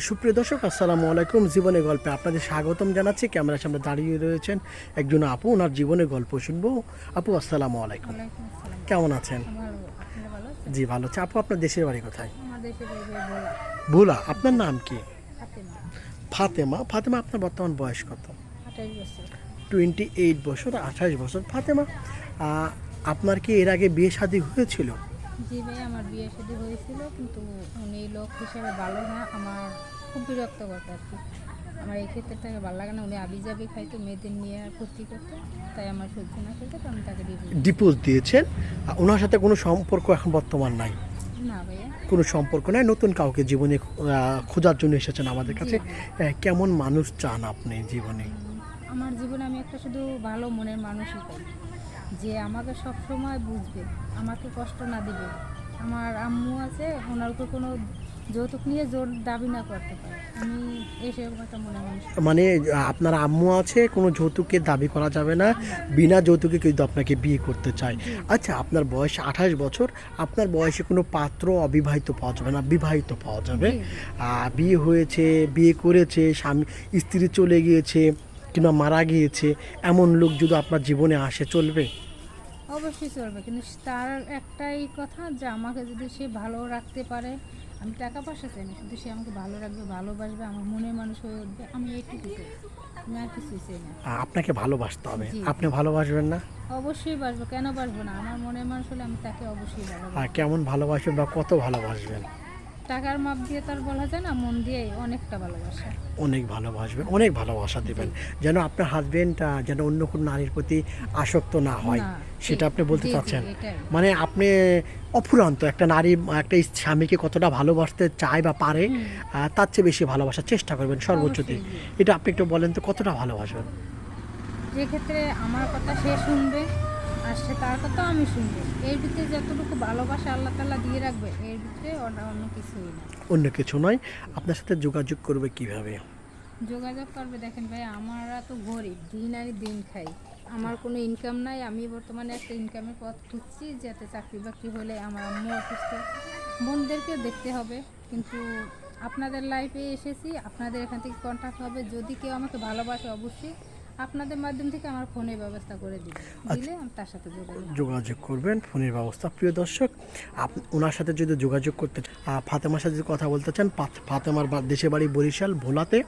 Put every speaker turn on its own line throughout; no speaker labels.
সুপ্রিয় দর্শক আসসালামু আলাইকুম। জীবনের গল্পে আপনাদের স্বাগতম জানাচ্ছি। ক্যামেরার সামনে দাঁড়িয়ে রয়েছেন একজন আপু। ওনার জীবনের গল্প শুনব। আপু আসসালামু আলাইকুম। কেমন আছেন? জি ভালো আছে। আপু আপনার দেশের বাড়ি কোথায়? ভোলা। আপনার নাম কি?
ফাতেমা।
ফাতেমা। ফাতেমা আপনার বর্তমান বয়স কত? টোয়েন্টি এইট বছর আঠাশ বছর। ফাতেমা আপনার কি এর আগে বিয়ে শাদী হয়েছিল?
জি ভাই আমার বিয়ে শাদী হয়েছিল কিন্তু উনি লোক হিসেবে ভালো না আমার খুব বিরক্ত করতো আর কি। আমার এই ক্ষেত্রে তাকে ভালো লাগে না উনি আবি যাবি খাইতো মেয়েদের নিয়ে ফুর্তি করতো তাই আমার সহ্য না করতে আমি তাকে
ডিপোজ দিয়েছেন ওনার সাথে কোনো সম্পর্ক এখন বর্তমান নাই।
না ভাইয়া।
কোনো সম্পর্ক নাই নতুন কাউকে জীবনে খোঁজার জন্য এসেছেন আমাদের কাছে। কেমন মানুষ চান আপনি জীবনে?
আমার জীবনে আমি একটা শুধু ভালো মনের মানুষই পাই যে আমাকে সব সময় বুঝবে আমাকে কষ্ট না দিবে। আমার আম্মু আছে ওনার উপর কোনো যৌতুক নিয়ে জোর দাবি না করতে পারে। আমি এসব একটা মনে
মানে আপনার আম্মু আছে কোনো যৌতুকের দাবি করা যাবে না বিনা যৌতুকে কিন্তু আপনাকে বিয়ে করতে চায়। আচ্ছা আপনার বয়স আঠাশ বছর আপনার বয়সে কোনো পাত্র অবিবাহিত পাওয়া যাবে না বিবাহিত পাওয়া যাবে। বিয়ে হয়েছে বিয়ে করেছে স্বামী স্ত্রী চলে গিয়েছে কিংবা মারা গিয়েছে এমন লোক যদি আপনার জীবনে আসে চলবে?
অবশ্যই চলবে কিন্তু তার একটাই কথা যে আমাকে যদি সে ভালো রাখতে পারে আমি টাকা পয়সা চাই না কিন্তু সে আমাকে ভালো রাখবে ভালোবাসবে আমার মনে মানুষ হয়ে উঠবে আমি এটুকু চাই আমি আর কিছুই চাই না।
আপনাকে ভালোবাসতে হবে আপনি ভালোবাসবেন না?
অবশ্যই বাসবো কেন বাসবো না? আমার মনে মানুষ হলে আমি তাকে অবশ্যই ভালোবাসবো।
কেমন ভালোবাসবেন বা কত ভালোবাসবেন?
টাকার মাপ দিয়ে তার বলা যায় না মন দিয়ে অনেকটা ভালোবাসা।
অনেক ভালোবাসবেন অনেক ভালোবাসা দেবেন। যেন আপনার হাজবেন্ড যেন অন্য কোনো নারীর প্রতি আসক্ত না হয় সেটা আপনি বলতে চাচ্ছেন। মানে আপনি অফুরন্ত একটা নারী একটা স্বামীকে কতটা ভালোবাসতে চায় বা পারে তার চেয়ে বেশি ভালোবাসার চেষ্টা করবেন সর্বোচ্চতে
অবশ্যই,
এটা আপনি একটু বলেন তো কতটা ভালোবাসবেন?
যে ক্ষেত্রে আমার কথা সে শুনবে আর সে তার কথা আমি শুনব। এর ভিতরে যতটুকু ভালোবাসা আল্লাহ তাল্লাহ দিয়ে রাখবে এর ভিতরে অন্য অন্য কিছুই না।
অন্য কিছু নয়। আপনার সাথে যোগাযোগ করবে কীভাবে?
যোগাযোগ করবে দেখেন ভাই আমরা তো গরিব দিন আনি দিন খাই। আমার কোনো ইনকাম নাই আমি বর্তমানে একটা ইনকামের পথ খুঁজছি যাতে চাকরি বাকরি হলে আমার আম্মু অসুস্থ। বোনদেরকেও দেখতে হবে কিন্তু আপনাদের লাইফে এসেছি আপনাদের এখান থেকে কন্ট্যাক্ট হবে। যদি কেউ আমাকে ভালোবাসে অবশ্যই আপনাদের মাধ্যম থেকে আমার ফোনের ব্যবস্থা করে দিবে। দিলে আমি তার সাথে যোগাযোগ
করবেন ফোনের ব্যবস্থা। প্রিয় দর্শক ওনার সাথে যদি যোগাযোগ করতে আহ, ফাতেমার সাথে যদি কথা বলতে চান ফাতেমার দেশের বাড়ি বরিশাল ভোলাতে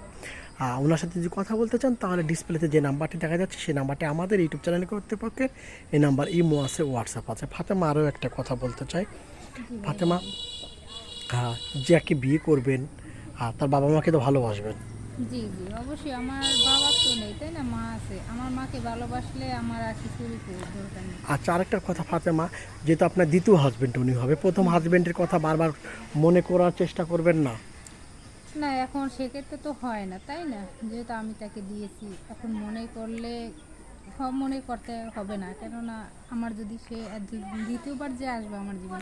ওনার সাথে যদি কথা বলতে চান তাহলে ডিসপ্লেতে যে নাম্বারটি দেখা যাচ্ছে সেই নাম্বারটি আমাদের ইউটিউব চ্যানেল কর্তৃপক্ষের এই নাম্বার ইমো আছে হোয়াটসঅ্যাপ আছে। ফাতেমা আরও একটা কথা বলতে চাই। ফাতেমা আহ, যাকে বিয়ে করবেন আহ, তার বাবা মাকে তো ভালোবাসবেন।
জি জি অবশ্যই। আমার বাবা তো নেই তাই না? মা আছে। আমার মাকে ভালোবাসলে আমার আর কিছুরই দরকার নেই।
আচ্ছা আরেকটা কথা ফাতেমা। যেহেতু আপনার দ্বিতীয় হাজবেন্ড উনি হবে। প্রথম হাজবেন্ডের কথা বারবার মনে করার চেষ্টা করবেন না?
না এখন সেক্ষেত্রে তো হয় না তাই না? যেহেতু আমি তাকে দিয়েছি এখন মনে করলে সব মনে করতে হবে না। কেননা আমার যদি সে দ্বিতীয়বার যে আসবে আমার জীবন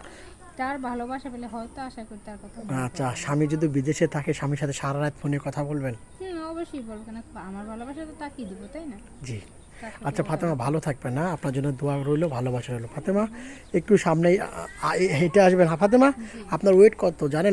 তার ভালোবাসা পেলে হয়তো আশা করি তার কথা
আচ্ছা স্বামী যদি বিদেশে থাকে স্বামীর সাথে সারা রাত ফোনে কথা বলবেন?
হুম অবশ্যই বলব। কেন আমার ভালোবাসা তো তাকেই দিব তাই না?
জি। আচ্ছা ফাতেমা ভালো থাকবে না? আপনার জন্য দোয়া রইল ভালোবাসা রইল। ফাতেমা একটু আ- হেঁটে আসবেন হ্যাঁ ফাতেমা? আপনার ওয়েট কত? জানেন